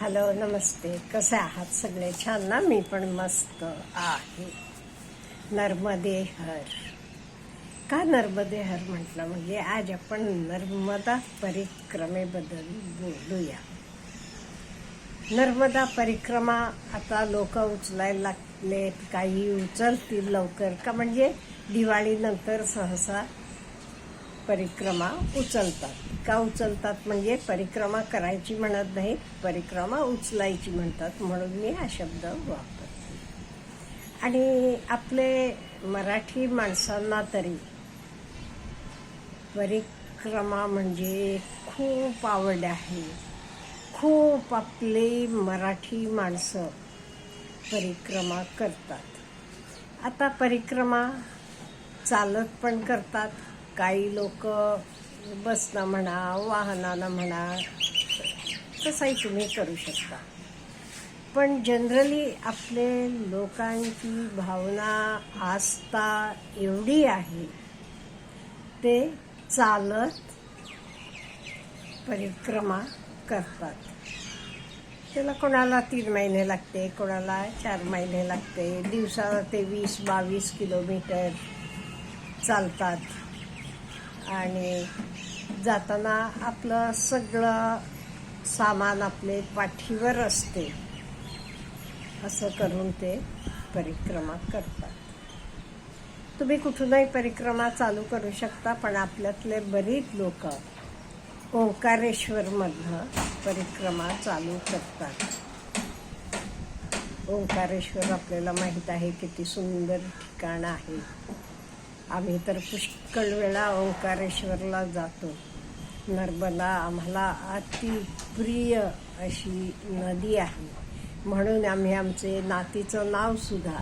Hello नमस्ते. कसे आहात सगळे? छान ना? मी पण मस्त आहे. नर्मदे हर का नर्मदे हर म्हटलं? म्हणजे आज आपण नर्मदा परिक्रमेबद्दल बोलूया. नर्मदा परिक्रमा आता लोक उचलायला लागलेत. काही उचलतील लवकर. का म्हणजे दिवाळीनंतर सहसा परिक्रमा उचलतात. का उचलतात? म्हणजे परिक्रमा करायची म्हणत नाहीत परिक्रमा उचलायची म्हणतात. म्हणून मी हा शब्द वापरते. आणि आपले मराठी माणसांना तरी परिक्रमा म्हणजे खूप आवड आहे. खूप आपले मराठी माणसं परिक्रमा करतात. आता परिक्रमा चालत पण करतात. काही लोक बसनं म्हणा वाहनानं म्हणा तसंही तुम्ही करू शकता. पण जनरली आपले लोकांची भावना आस्था एवढी आहे ते चालत परिक्रमा करतात. त्याला कोणाला तीन महिने लागते कोणाला चार महिने लागते दिवसाला ते वीस बावीस किलोमीटर चालतात. आणि जाताना आपलं सगळं सामान आपले पाठीवर असते. असं करून ते परिक्रमा करतात. तुम्ही कुठूनही परिक्रमा चालू करू शकता पण आपल्यातले बरीच लोक ओंकारेश्वरमधनं परिक्रमा चालू करतात. ओंकारेश्वर आपल्याला माहीत आहे किती सुंदर ठिकाण आहे. आम्ही तर पुष्कळ वेळा ओंकारेश्वरला जातो. नर्मदा आम्हाला अतिप्रिय अशी नदी आहे. म्हणून आम्ही आमचे नातीचं नाव सुद्धा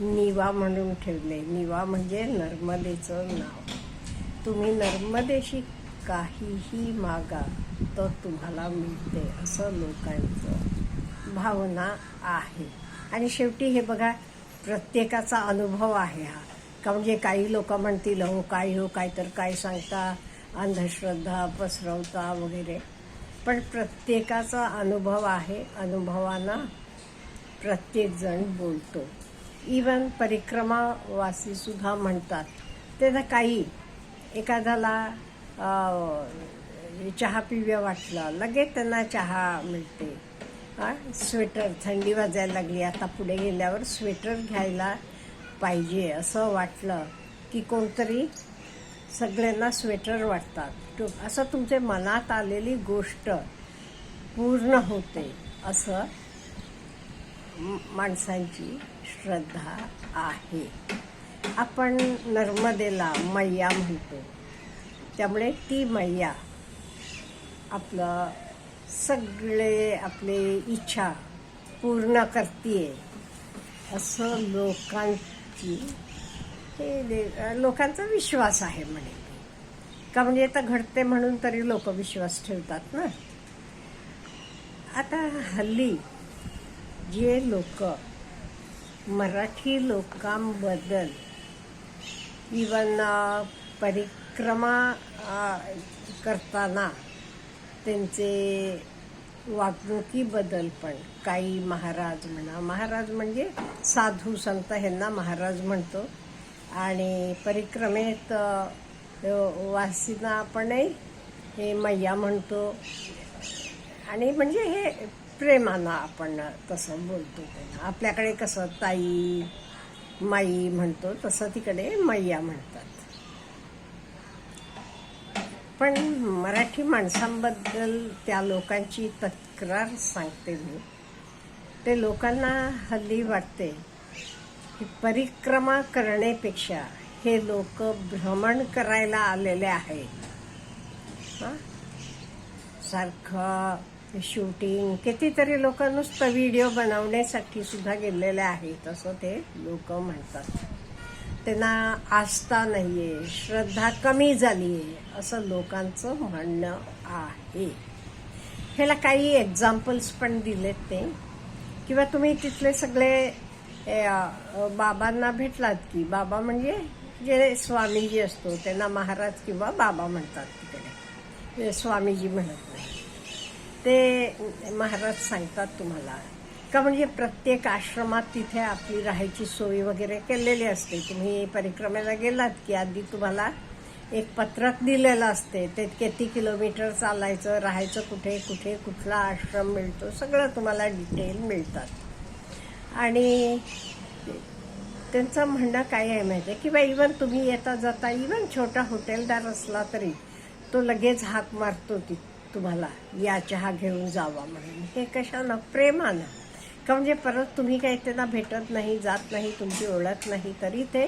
निवा म्हणून ठेवले. निवा म्हणजे नर्मदेचं नाव. तुम्ही नर्मदेशी काहीही मागा तर तुम्हाला मिळते असं लोकांचं भावना आहे. आणि शेवटी हे बघा प्रत्येकाचा अनुभव आहे हा. का म्हणजे काही लोक म्हणतील हो काय हो काय तर काय सांगता अंधश्रद्धा पसरवता वगैरे. पण प्रत्येकाचा अनुभव आहे अनुभवांना प्रत्येकजण बोलतो. इवन परिक्रमावासीसुद्धा म्हणतात. ते ना काही एखाद्याला चहा पिव्या वाटलं लगेच त्यांना चहा मिळते. स्वेटर थंडी वाजायला लागली आता पुढे गेल्यावर स्वेटर घ्यायला पाहिजे असं वाटलं की कोणतरी सगळ्यांना स्वेटर वाटतात. असं तुमचे मनात आलेली गोष्ट पूर्ण होते असं माणसांची श्रद्धा आहे. आपण नर्मदेला मैया म्हणतो. त्यामुळे ती मैया आपलं सगळे आपले इच्छा पूर्ण करते असं की हे दे- लोकांचा विश्वास आहे म्हणे. का म्हणजे आता घडते म्हणून तरी लोक विश्वास ठेवतात ना. आता हल्ली जे लोक मराठी लोकांबद्दल इवन परिक्रमा करताना त्यांचे वागणुकीबद्दल पण. काही महाराज म्हणा महाराज म्हणजे साधू संत ह्यांना महाराज म्हणतो. आणि परिक्रमेत वासिना आपणही हे मैया म्हणतो. आणि म्हणजे हे प्रेमानं आपण तसं बोलतो त्यांना. आपल्याकडे कसं ताई माई म्हणतो तसं तिकडे मैया म्हणतात. पण मराठी माणसांबद्दल त्या लोकांची तक्रार सांगते मी. ते लोकांना हल्ली वाटते की परिक्रमा करण्यापेक्षा हे लोक भ्रमण करायला आलेले आहेत. हां? सारखं शूटिंग कितीतरी लोक नुसतं व्हिडिओ बनवण्यासाठी सुद्धा गेलेले आहेत असं ते लोक म्हणतात. त्यांना आस्था नाही आहे श्रद्धा कमी झाली आहे असं लोकांचं म्हणणं आहे. ह्याला काही एक्झाम्पल्स पण दिलेत ते. किंवा तुम्ही तिथले सगळे बाबांना भेटलात की बाबा म्हणजे जे स्वामीजी असतो त्यांना महाराज किंवा बाबा म्हणतात तिकडे. स्वामीजी म्हणत नाही. ते महाराज सांगतात तुम्हाला. का म्हणजे प्रत्येक आश्रमात तिथे आपली राहायची सोय वगैरे केलेली असते. तुम्ही परिक्रमेला गेलात की आधी तुम्हाला एक पत्रक दिलेलं असते. ते किती किलोमीटर चालायचं राहायचं कुठे कुठे कुठला आश्रम मिळतो सगळं तुम्हाला डिटेल मिळतात. आणि त्यांचं म्हणणं काय आहे माहिती आहे किंवा इवन तुम्ही येता जाता इवन छोटा हॉटेलदार असला तरी तो लगेच हाक मारतो ती तुम्हाला या चहा घेऊन जावा म्हणून. हे कशानं? प्रेमानं. का म्हणजे परत तुम्ही काही त्यांना भेटत नाही जात नाही तुमची ओळख नाही तरी ते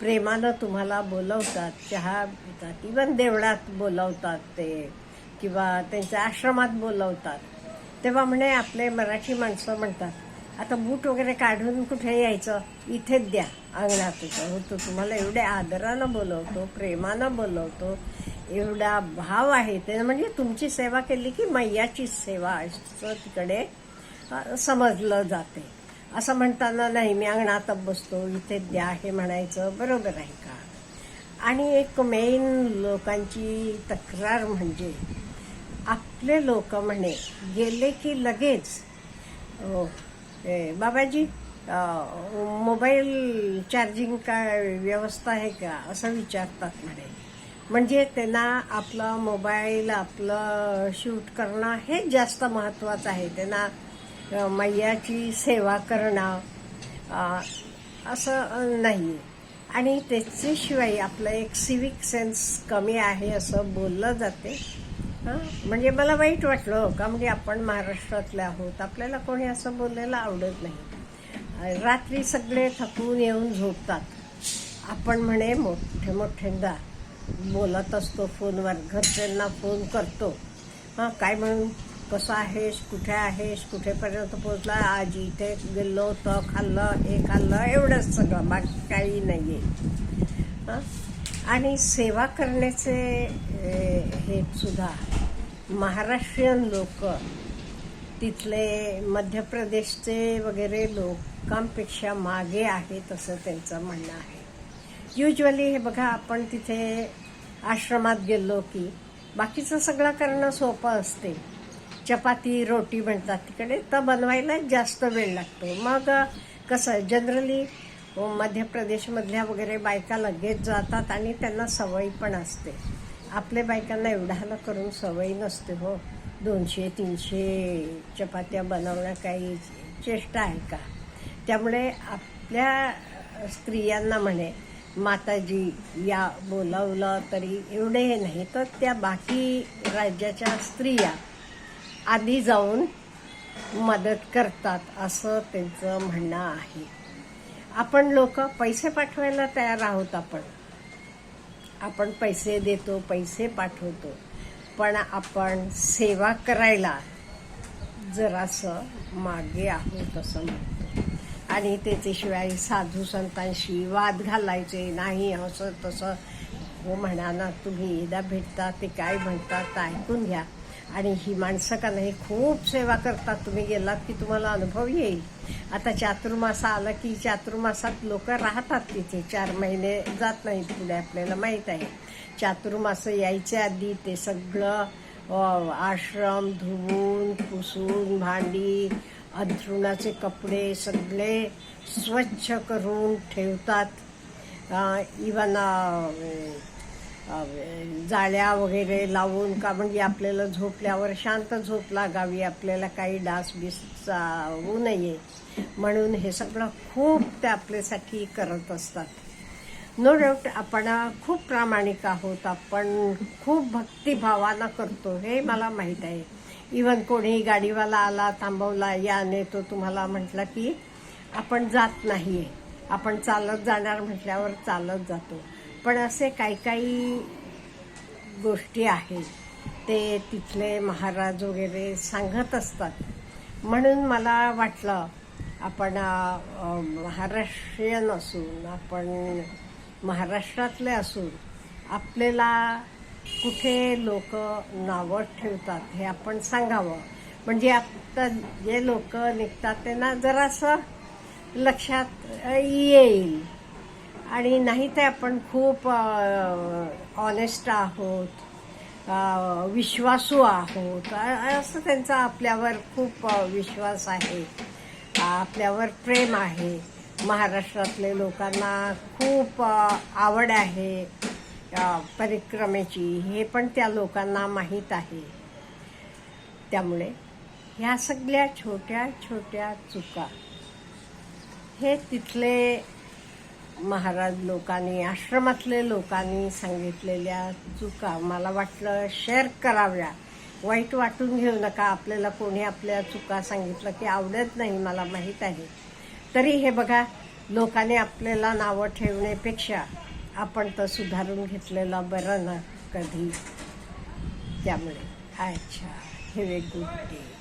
प्रेमानं तुम्हाला बोलवतात चहा पितात इवन देवळात बोलवतात ते किंवा त्यांच्या आश्रमात बोलवतात. तेव्हा म्हणे आपले मराठी माणसं म्हणतात आता बूट वगैरे काढून कुठे यायचं? इथेच द्या अंगणात होतं होतो तुम्हाला एवढ्या आदरानं बोलवतो प्रेमानं बोलवतो एवढा भाव आहे. ते म्हणजे तुमची सेवा केली की मैयाची सेवा असं तिकडे. समजलं जाते. असं म्हणताना नाही मी अंगणात बसतो इथे द्या हे म्हणायचं बरोबर आहे का? आणि एक मेन लोकांची तक्रार म्हणजे आपले लोक म्हणे गेले की लगेच. हो ए, बाबाजी मोबाईल चार्जिंग काय व्यवस्था आहे का? असं विचारतात म्हणे. म्हणजे त्यांना आपला मोबाईल आपलं शूट करणं हे जास्त महत्त्वाचं आहे. त्यांना मैयाची सेवा करणं असं नाही. आणि त्याच्याशिवाय आपलं एक सिविक सेन्स कमी आहे असं बोललं जाते. हां म्हणजे मला वाईट वाटलं हो, का म्हणजे आपण महाराष्ट्रातले आहोत आपल्याला कोणी असं बोलायला आवडत नाही. रात्री सगळे थकून येऊन झोपतात. आपण म्हणे मोठे मोठ्यांदा बोलत असतो फोनवर घरच्यांना फोन करतो. हां काय म्हणून? कसं आहेस? कुठे आहेस? कुठेपर्यंत पोचला आज इथे गेलो तो खाल्लं हे खाल्लं एवढंच सगळं. बाकी काही नाही आहे आणि सेवा करण्याचे हे सुद्धा महाराष्ट्रीयन लोक तिथले मध्य प्रदेशचे वगैरे लोकांपेक्षा मागे आहेत असं त्यांचं म्हणणं आहे. युजली हे बघा आपण तिथे आश्रमात गेलो की बाकीचं सगळं करणं सोपं असते. चपाती रोटी म्हणतात तिकडे. तर बनवायला जास्त वेळ लागतो. मग कसं जनरली मध्य प्रदेशमधल्या वगैरे बायका लगेच जातात आणि त्यांना सवय पण असते. आपल्या बायकांना एवढ्याला करून सवय नसते हो. दोनशे तीनशे चपात्या बनवणं काही चेष्टा आहे का? त्यामुळे आपल्या स्त्रियांना म्हणे माताजी या बोलावलं तरी एवढे नाही. तर त्या बाकी राज्याच्या स्त्रिया आधी जाऊन मदत करतात असं त्यांचं म्हणणं आहे. आपण लोक पैसे पाठवायला तयार आहोत आपण. आपण पैसे देतो पैसे पाठवतो. पण आपण सेवा करायला जरासं मागे आहोत असं म्हणतो. आणि त्याच्याशिवाय साधू संतांशी वाद घालायचे नाही असं तसं हो म्हणा ना तुम्ही एकदा भेटता ते काय म्हणतात ते ऐकून घ्या. आणि ही माणसं का नाही खूप सेवा करतात. तुम्ही गेलात की तुम्हाला अनुभव येईल. आता चातुर्मासा आला की चातुर्मासात लोक राहतात तिथे. चार महिने जात नाहीत पुढे आपल्याला माहीत आहे. चातुर्मास यायच्या आधी ते सगळं आश्रम धुवून पुसून भांडी अंथरुणाचे कपडे सगळे स्वच्छ करून ठेवतात. इवन जाळ्या वगैरे लावून का म्हणजे आपल्याला झोपल्यावर शांत झोप लागावी आपल्याला काही डास बिस होऊ नये. म्हणून हे सगळं खूप ते आपल्यासाठी करत असतात. नो डाऊट आपण खूप प्रामाणिक आहोत आपण खूप भक्तिभावानं करतो हे मला माहीत आहे. इवन कोणी गाडीवाला आला थांबवला या नेतो तुम्हाला म्हटलं की आपण जात नाहीये. आपण चालत जाणार म्हटल्यावर चालत जातो. पण असे काही काही गोष्टी आहेत. ते तिथले महाराज वगैरे सांगत असतात. म्हणून मला वाटलं आपण महाराष्ट्रीयन असून आपण महाराष्ट्रातले असून आपल्याला कुठे लोक नावं ठेवतात हे आपण सांगावं. म्हणजे आता जे लोक निघतात त्यांना जरासं लक्षात येईल. आणि नाही ते आपण खूप ऑनेस्ट आहोत विश्वासू आहोत. असं त्यांचा आपल्यावर खूप विश्वास आहे. आपल्यावर प्रेम आहे. महाराष्ट्रातले लोकांना खूप आवड आहे परिक्रमेची. हे पण त्या लोकांना माहीत आहे. त्यामुळे ह्या सगळ्या छोट्या छोट्या चुका हे तिथले महाराज लोकांनी आश्रमातले लोकांनी सांगितलेल्या चुका मला वाटलं शेअर कराव्या. वाईट वाटून घेऊ नका. आपल्याला कोणी आपल्या चुका सांगितलं की आवडत नाही मला माहीत आहे. तरी हे बघा लोकांनी आपल्याला नावं ठेवण्यापेक्षा आपण तर सुधारून घेतलेलं बरं ना कधी? त्यामुळे. अच्छा हे गुड डे